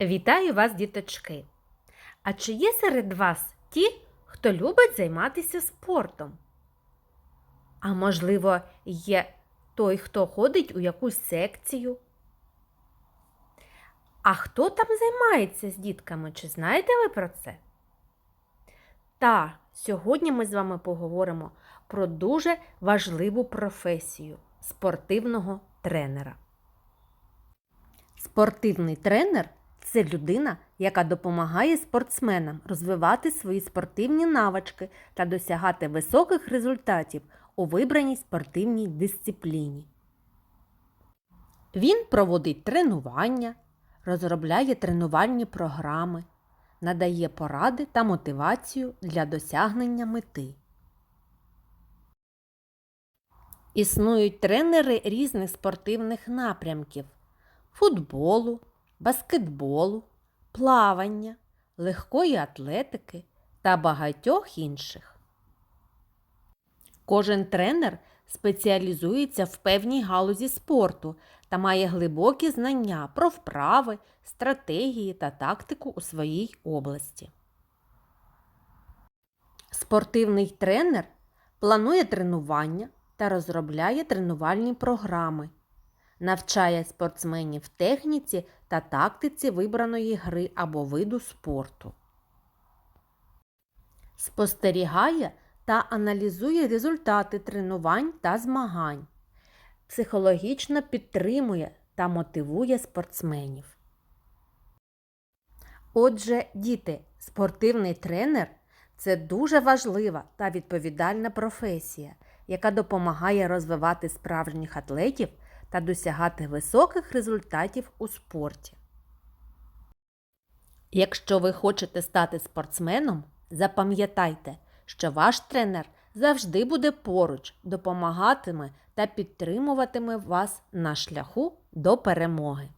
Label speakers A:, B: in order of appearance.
A: Вітаю вас, діточки! А чи є серед вас ті, хто любить займатися спортом? А можливо, є той, хто ходить у якусь секцію? А хто там займається з дітками? Чи знаєте ви про це? Та, сьогодні ми з вами поговоримо про дуже важливу професію спортивного тренера. Спортивний тренер це людина, яка допомагає спортсменам розвивати свої спортивні навички та досягати високих результатів у вибраній спортивній дисципліні. Він проводить тренування, розробляє тренувальні програми, надає поради та мотивацію для досягнення мети. Існують тренери різних спортивних напрямків футболу, баскетболу, плавання, легкої атлетики та багатьох інших. Кожен тренер спеціалізується в певній галузі спорту та має глибокі знання про вправи, стратегії та тактику у своїй області. Спортивний тренер планує тренування та розробляє тренувальні програми, навчає спортсменів техніці та тактиці вибраної гри або виду спорту. Спостерігає та аналізує результати тренувань та змагань, психологічно підтримує та мотивує спортсменів. Отже, діти, спортивний тренер це дуже важлива та відповідальна професія, яка допомагає розвивати справжніх атлетів та досягати високих результатів у спорті. Якщо ви хочете стати спортсменом, запам'ятайте, що ваш тренер завжди буде поруч, допомагатиме та підтримуватиме вас на шляху до перемоги.